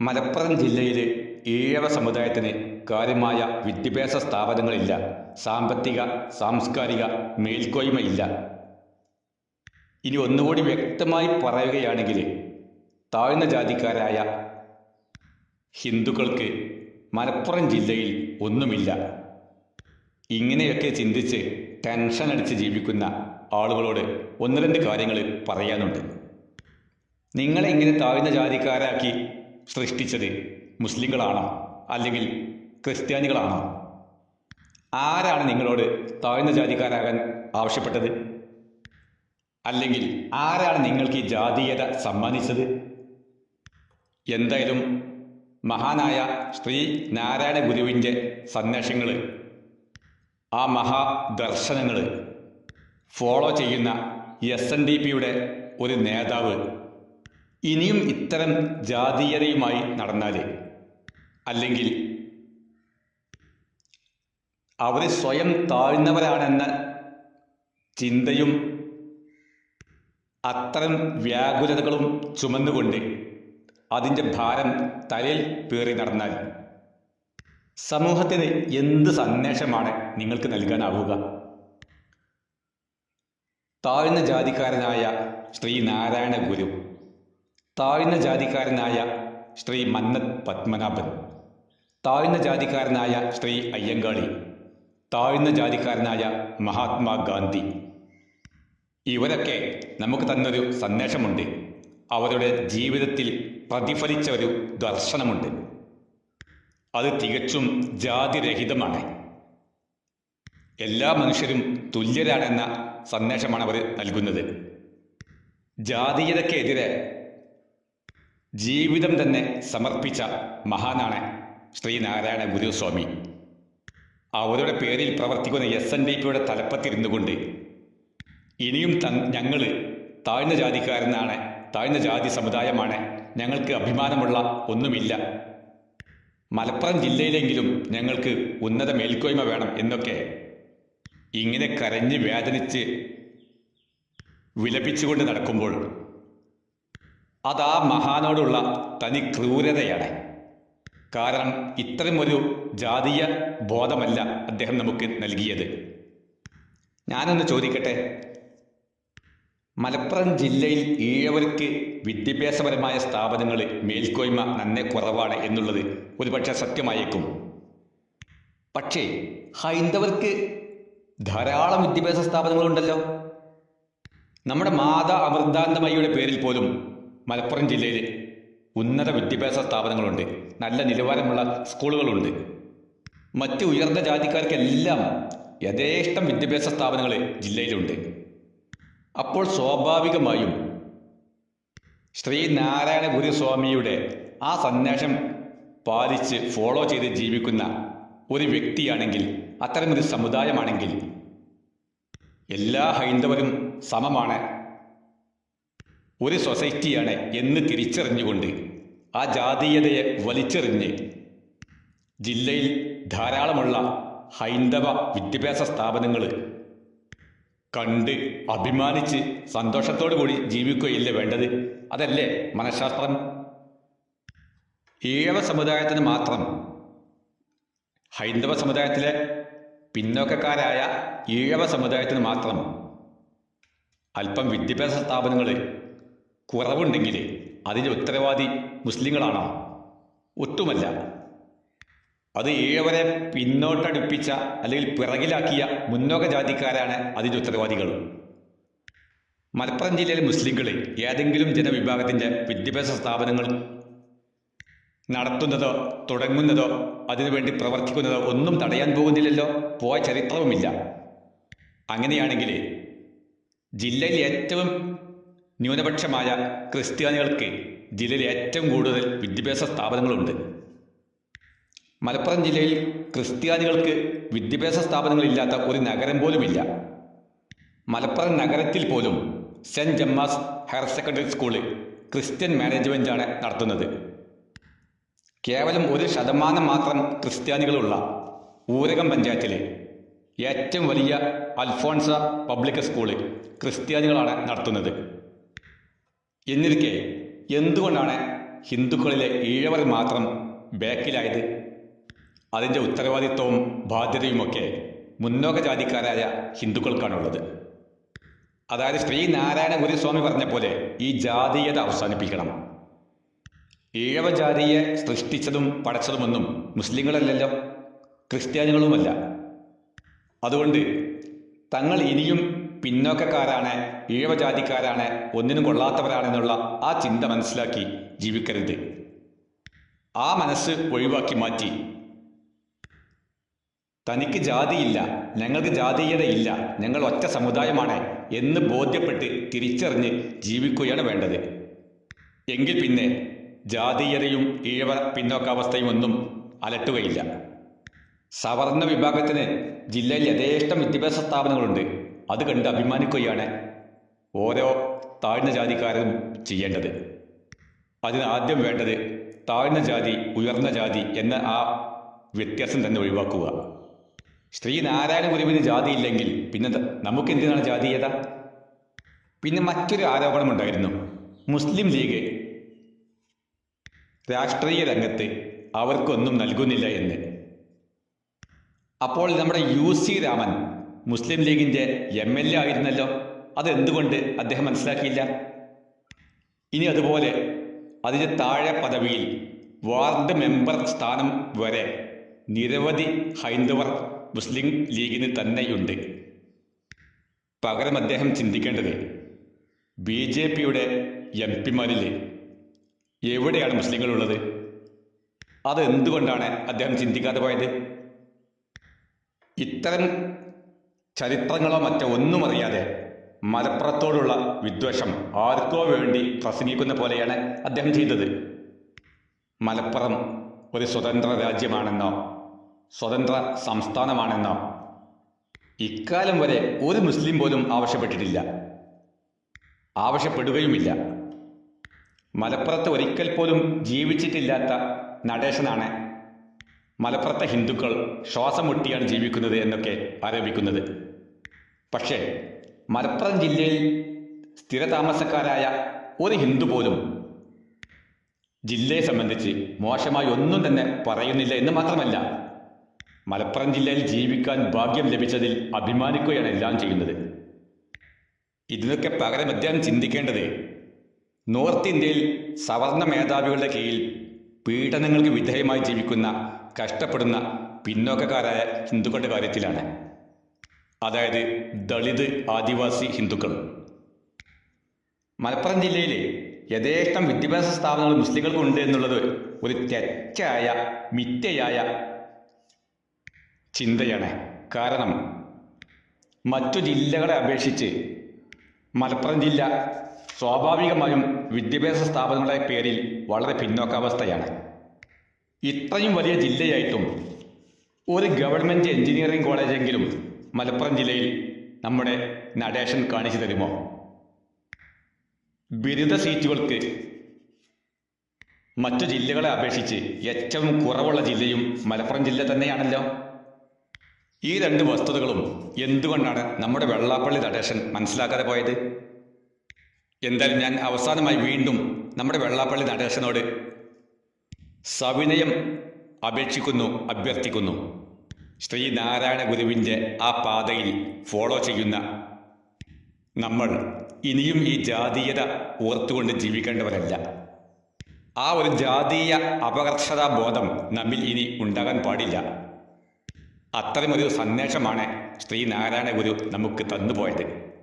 മലപ്പുറം ജില്ലയിലെ ഈഴവ സമുദായത്തിന് കാര്യമായ വിദ്യാഭ്യാസ സ്ഥാപനങ്ങളില്ല. സാമ്പത്തിക സാംസ്കാരിക മേൽക്കോയ്മയില്ല. ഇനി ഒന്നുകൂടി വ്യക്തമായി പറയുകയാണെങ്കിൽ താഴ്ന്ന ജാതിക്കാരായ ഹിന്ദുക്കൾക്ക് മലപ്പുറം ജില്ലയിൽ ഒന്നുമില്ല. ഇങ്ങനെയൊക്കെ ചിന്തിച്ച് ടെൻഷൻ അടിച്ച് ജീവിക്കുന്ന ആളുകളോട് ഒന്ന് രണ്ട് കാര്യങ്ങൾ പറയാനുണ്ട്. നിങ്ങളെ ഇങ്ങനെ താഴ്ന്ന ജാതിക്കാരാക്കി സൃഷ്ടിച്ചത് മുസ്ലിങ്ങളാണോ? അല്ലെങ്കിൽ ക്രിസ്ത്യാനികളാണോ? ആരാണ് നിങ്ങളോട് താഴ്ന്ന ജാതിക്കാരാകാൻ ആവശ്യപ്പെട്ടത്? അല്ലെങ്കിൽ ആരാണ് നിങ്ങൾക്ക് ഈ ജാതീയത സമ്മാനിച്ചത്? എന്തായാലും മഹാനായ ശ്രീ നാരായണ ഗുരുവിന്റെ സന്ദേശങ്ങൾ ആ മഹാദർശനങ്ങൾ ഫോളോ ചെയ്യുന്ന എസ് എൻ ഡി പിയുടെ ഒരു നേതാവ് ഇനിയും ഇത്തരം ജാതീയതയുമായി നടന്നാൽ അല്ലെങ്കിൽ അവർ സ്വയം താഴ്ന്നവരാണെന്ന ചിന്തയും അത്തരം വ്യാകുലതകളും ചുമന്നുകൊണ്ട് അതിന്റെ ഭാരം തലയിൽ പേറി നടന്നാൽ സമൂഹത്തിന് എന്ത് സന്ദേശമാണ് നിങ്ങൾക്ക് നൽകാനാവുക? താഴ്ന്ന ജാതിക്കാരനായ ശ്രീ നാരായണ ഗുരു താഴ്ന്ന ജാതിക്കാരനായ ശ്രീ മന്നത് പത്മനാഭൻ താഴ്ന്ന ജാതിക്കാരനായ ശ്രീ അയ്യങ്കാളി താഴ്ന്ന ജാതിക്കാരനായ മഹാത്മാഗാന്ധി ഇവരൊക്കെ നമുക്ക് തന്നൊരു സന്ദേശമുണ്ട്. അവരുടെ ജീവിതത്തിൽ പ്രതിഫലിച്ച ഒരു ദർശനമുണ്ട്. അത് തികച്ചും ജാതിരഹിതമാണ്. എല്ലാ മനുഷ്യരും തുല്യരാണെന്ന സന്ദേശമാണ് അവർ നൽകുന്നത്. ജാതീയതയ്ക്കെതിരെ ജീവിതം തന്നെ സമർപ്പിച്ച മഹാനാണ് ശ്രീനാരായണ ഗുരുസ്വാമി. അവരുടെ പേരിൽ പ്രവർത്തിക്കുന്ന എസ് എൻ ഡി പിയുടെ തലപ്പത്തിരുന്നു കൊണ്ട് ഇനിയും ത ഞങ്ങൾ താഴ്ന്ന ജാതിക്കാരനാണ് താഴ്ന്ന ജാതി സമുദായമാണ് ഞങ്ങൾക്ക് അഭിമാനമുള്ള ഒന്നുമില്ല. മലപ്പുറം ജില്ലയിലെങ്കിലും ഞങ്ങൾക്ക് ഉന്നത മേൽക്കോയ്മ വേണം എന്നൊക്കെ ഇങ്ങനെ കരഞ്ഞ് വേദനിച്ച് വിലപിച്ചുകൊണ്ട് നടക്കുമ്പോൾ അത് ആ മഹാനോടുള്ള തനി ക്രൂരതയാണ്. കാരണം ഇത്തരമൊരു ജാതീയ ബോധമല്ല അദ്ദേഹം നമുക്ക് നൽകിയത്. ഞാനൊന്ന് ചോദിക്കട്ടെ? മലപ്പുറം ജില്ലയിൽ ഈഴവർക്ക് വിദ്യാഭ്യാസപരമായ സ്ഥാപനങ്ങൾ മേൽക്കോയ്മ നന്നെ കുറവാണ് എന്നുള്ളത് ഒരുപക്ഷെ സത്യമായേക്കും. പക്ഷേ ഹൈന്ദവർക്ക് ധാരാളം വിദ്യാഭ്യാസ സ്ഥാപനങ്ങളുണ്ടല്ലോ. നമ്മുടെ മാതാ അമൃതാന്തമയ്യയുടെ പേരിൽ പോലും മലപ്പുറം ജില്ലയിൽ ഉന്നത വിദ്യാഭ്യാസ സ്ഥാപനങ്ങളുണ്ട്. നല്ല നിലവാരമുള്ള സ്കൂളുകളുണ്ട്. മറ്റ് ഉയർന്ന ജാതിക്കാർക്കെല്ലാം യഥേഷ്ടം വിദ്യാഭ്യാസ സ്ഥാപനങ്ങൾ ജില്ലയിലുണ്ട്. അപ്പോൾ സ്വാഭാവികമായും ശ്രീ നാരായണഗുരു സ്വാമിയുടെ ആ സന്ദേശം പാലിച്ച് ഫോളോ ചെയ്ത് ജീവിക്കുന്ന ഒരു വ്യക്തിയാണെങ്കിൽ അത്തരമൊരു സമുദായമാണെങ്കിൽ എല്ലാ ഹൈന്ദവരും സമമാണ്. ഒരു സൊസൈറ്റിയാണ് എന്ന് തിരിച്ചറിഞ്ഞുകൊണ്ട് ആ ജാതീയതയെ വലിച്ചെറിഞ്ഞ് ജില്ലയിൽ ധാരാളമുള്ള ഹൈന്ദവ വിദ്യാഭ്യാസ സ്ഥാപനങ്ങൾ കണ്ട് അഭിമാനിച്ച് സന്തോഷത്തോടു കൂടി ജീവിക്കുകയില്ല വേണ്ടത്? അതല്ലേ മനഃശാസ്ത്രം? ഏവ സമുദായത്തിന് മാത്രം ഹൈന്ദവ സമുദായത്തിലെ പിന്നോക്കക്കാരായ ഈഴവ സമുദായത്തിന് മാത്രം അല്പം വിദ്യാഭ്യാസ സ്ഥാപനങ്ങൾ കുറവുണ്ടെങ്കിൽ അതിന്റെ ഉത്തരവാദി മുസ്ലിങ്ങളാണോ? ഒട്ടുമല്ല. അത് ഏവരെ പിന്നോട്ടടുപ്പിച്ച അല്ലെങ്കിൽ പിറകിലാക്കിയ മുന്നോക്ക ജാതിക്കാരാണ് അതിന്റെ ഉത്തരവാദികൾ. മലപ്പുറം ജില്ലയിലെ മുസ്ലിങ്ങൾ ഏതെങ്കിലും ജനവിഭാഗത്തിന്റെ വിദ്യാഭ്യാസ സ്ഥാപനങ്ങൾ നടത്തുന്നതോ തുടങ്ങുന്നതോ അതിനുവേണ്ടി പ്രവർത്തിക്കുന്നതോ ഒന്നും തടയാൻ പോകുന്നില്ലല്ലോ പോയ ചരിത്രവുമില്ല. അങ്ങനെയാണെങ്കിൽ ജില്ലയിൽ ഏറ്റവും ന്യൂനപക്ഷമായ ക്രിസ്ത്യാനികൾക്ക് ജില്ലയിൽ ഏറ്റവും കൂടുതൽ വിദ്യാഭ്യാസ സ്ഥാപനങ്ങളുണ്ട്. മലപ്പുറം ജില്ലയിൽ ക്രിസ്ത്യാനികൾക്ക് വിദ്യാഭ്യാസ സ്ഥാപനങ്ങളില്ലാത്ത ഒരു നഗരം പോലുമില്ല. മലപ്പുറം നഗരത്തിൽ പോലും Saint Gemma's higher secondary school Christian മാനേജ്മെന്റാണ് നടത്തുന്നത്. കേവലം ഒരു ശതമാനം മാത്രം ക്രിസ്ത്യാനികളുള്ള ഊരകം പഞ്ചായത്തിലെ ഏറ്റവും വലിയ അൽഫോൺസ പബ്ലിക് സ്കൂൾ ക്രിസ്ത്യാനികളാണ് നടത്തുന്നത്. എന്നിരിക്കെ എന്തുകൊണ്ടാണ് ഹിന്ദുക്കളിലെ ഈഴവർ മാത്രം ബാക്കിലായത്? അതിന്റെ ഉത്തരവാദിത്വവും ബാധ്യതയുമൊക്കെ മുന്നോക്ക ജാതിക്കാരായ ഹിന്ദുക്കൾക്കാണുള്ളത്. അതായത് ശ്രീ നാരായണ ഗുരുസ്വാമി പറഞ്ഞ പോലെ ഈ ജാതീയത അവസാനിപ്പിക്കണം. ഈഴവ ജാതിയെ സൃഷ്ടിച്ചതും പടച്ചതുമൊന്നും മുസ്ലിങ്ങളല്ലല്ലോ ക്രിസ്ത്യാനികളുമല്ല. അതുകൊണ്ട് തങ്ങൾ ഇനിയും പിന്നോക്കക്കാരാണ് ഈഴവജാതിക്കാരാണ് ഒന്നിനും കൊള്ളാത്തവരാണെന്നുള്ള ആ ചിന്ത മനസ്സിലാക്കി ജീവിക്കരുത്. ആ മനസ്സ് ഒഴിവാക്കി മാറ്റി. തനിക്ക് ജാതിയില്ല ഞങ്ങൾക്ക് ജാതീയതയില്ല ഞങ്ങൾ ഒറ്റ സമുദായമാണ് എന്ന് ബോധ്യപ്പെട്ട് തിരിച്ചറിഞ്ഞ് ജീവിക്കുകയാണ് വേണ്ടത്. എങ്കിൽ പിന്നെ ജാതീയതയും ഈഴവ പിന്നോക്കാവസ്ഥയും ഒന്നും അലട്ടുകയില്ല. സവർണ വിഭാഗത്തിന് ജില്ലയിൽ യഥേഷ്ടം വിദ്യാഭ്യാസ സ്ഥാപനങ്ങളുണ്ട്. അത് കണ്ട് അഭിമാനിക്കുകയാണ് ഓരോ താഴ്ന്ന ജാതിക്കാരും ചെയ്യേണ്ടത്. അതിന് ആദ്യം വേണ്ടത് താഴ്ന്ന ജാതി ഉയർന്ന ജാതി എന്ന ആ വ്യത്യാസം തന്നെ ഒഴിവാക്കുക. ശ്രീനാരായണ ഗുരുവിന് ജാതിയില്ലെങ്കിൽ പിന്നെ നമുക്ക് എന്തിനാണ് ജാതീയത പിന്നെ മറ്റൊരു ആരോപണമുണ്ടായിരുന്നു മുസ്ലിം ലീഗ് രാഷ്ട്രീയ രംഗത്ത് അവർക്കൊന്നും നൽകുന്നില്ല എന്ന്. അപ്പോൾ നമ്മുടെ യു സി രാമൻ മുസ്ലിം ലീഗിന്റെ എം എൽ എ ആയിരുന്നല്ലോ. അതെന്തുകൊണ്ട് അദ്ദേഹം മനസ്സിലാക്കിയില്ല? ഇനി അതുപോലെ അതിന് താഴെ പദവിയിൽ വാർഡ് മെമ്പർ സ്ഥാനം വരെ നിരവധി ഹൈന്ദവർ മുസ്ലിം ലീഗിന് തന്നെയുണ്ട്. പകരം അദ്ദേഹം ചിന്തിക്കേണ്ടത് ബി ജെ പിയുടെ എം പിമാരിൽ എവിടെയാണ് മുസ്ലിങ്ങളുള്ളത്? അതെന്തുകൊണ്ടാണ് അദ്ദേഹം ചിന്തിക്കാതെ പോയത്? ഇത്തരം ചരിത്രങ്ങളോ മറ്റോ ഒന്നും അറിയാതെ മലപ്പുറത്തോടുള്ള വിദ്വേഷം ആർക്കോ വേണ്ടി പ്രസംഗിക്കുന്ന പോലെയാണ് അദ്ദേഹം ചെയ്തത്. മലപ്പുറം ഒരു സ്വതന്ത്ര രാജ്യമാണെന്നോ സ്വതന്ത്ര സംസ്ഥാനമാണെന്നോ ഇക്കാലം വരെ ഒരു മുസ്ലിം പോലും ആവശ്യപ്പെട്ടിട്ടില്ല. ആവശ്യപ്പെടുകയുമില്ല. മലപ്പുറത്ത് ഒരിക്കൽ പോലും ജീവിച്ചിട്ടില്ലാത്ത നടേശനാണ് മലപ്പുറത്തെ ഹിന്ദുക്കൾ ശ്വാസം മുട്ടിയാണ് ജീവിക്കുന്നത് എന്നൊക്കെ ആരോപിക്കുന്നത്. പക്ഷേ മലപ്പുറം ജില്ലയിൽ സ്ഥിരതാമസക്കാരായ ഒരു ഹിന്ദു പോലും ജില്ലയെ സംബന്ധിച്ച് മോശമായി ഒന്നും തന്നെ പറയുന്നില്ല എന്ന് മാത്രമല്ല മലപ്പുറം ജില്ലയിൽ ജീവിക്കാൻ ഭാഗ്യം ലഭിച്ചതിൽ അഭിമാനിക്കുകയാണ് എല്ലാം ചെയ്യുന്നത്. ഇതിനൊക്കെ പകരം അദ്ദേഹം ചിന്തിക്കേണ്ടത് നോർത്ത് ഇന്ത്യയിൽ സവർണ മേധാവികളുടെ കീഴിൽ പീഡനങ്ങൾക്ക് വിധേയമായി ജീവിക്കുന്ന കഷ്ടപ്പെടുന്ന പിന്നോക്കക്കാരായ ഹിന്ദുക്കളുടെ കാര്യത്തിലാണ്. അതായത് ദളിത് ആദിവാസി ഹിന്ദുക്കൾ. മലപ്പുറം ജില്ലയിൽ യഥേഷ്ടം വിദ്യാഭ്യാസ സ്ഥാപനങ്ങൾ മുസ്ലിങ്ങൾക്കുണ്ട് എന്നുള്ളത് ഒരു തെറ്റായ മിഥ്യയായ ചിന്തയാണ്. കാരണം മറ്റു ജില്ലകളെ അപേക്ഷിച്ച് മലപ്പുറം ജില്ല സ്വാഭാവികമായും വിദ്യാഭ്യാസ സ്ഥാപനങ്ങളുടെ പേരിൽ വളരെ പിന്നോക്കാവസ്ഥയാണ്. ഇത്രയും വലിയ ജില്ലയായിട്ടും ഒരു ഗവൺമെന്റ് എഞ്ചിനീയറിംഗ് കോളേജെങ്കിലും മലപ്പുറം ജില്ലയിൽ നമ്മുടെ നടേഷൻ കാണിച്ചു തരുമോ? ബിരുദ സീറ്റുകൾക്ക് മറ്റു ജില്ലകളെ അപേക്ഷിച്ച് ഏറ്റവും കുറവുള്ള ജില്ലയും മലപ്പുറം ജില്ല തന്നെയാണല്ലോ. ഈ രണ്ട് വസ്തുതകളും എന്തുകൊണ്ടാണ് നമ്മുടെ വെള്ളാപ്പള്ളി നടേശൻ മനസ്സിലാക്കാതെ പോയത്? എന്തായാലും ഞാൻ അവസാനമായി വീണ്ടും നമ്മുടെ വെള്ളാപ്പള്ളി നടേശനോട് സവിനയം അപേക്ഷിക്കുന്നു അഭ്യർത്ഥിക്കുന്നു. ശ്രീനാരായണ ഗുരുവിന്റെ ആ പാതയിൽ ഫോളോ ചെയ്യുന്ന നമ്മൾ ഇനിയും ഈ ജാതീയത ഓർത്തുകൊണ്ട് ജീവിക്കേണ്ടവരല്ല. ആ ഒരു ജാതീയ അപകർഷതാ ബോധം നമ്മിൽ ഇനി ഉണ്ടാകാൻ പാടില്ല. അത്തരമൊരു സന്ദേശമാണ് ശ്രീനാരായണ ഗുരു നമുക്ക് തന്നുപോയത്.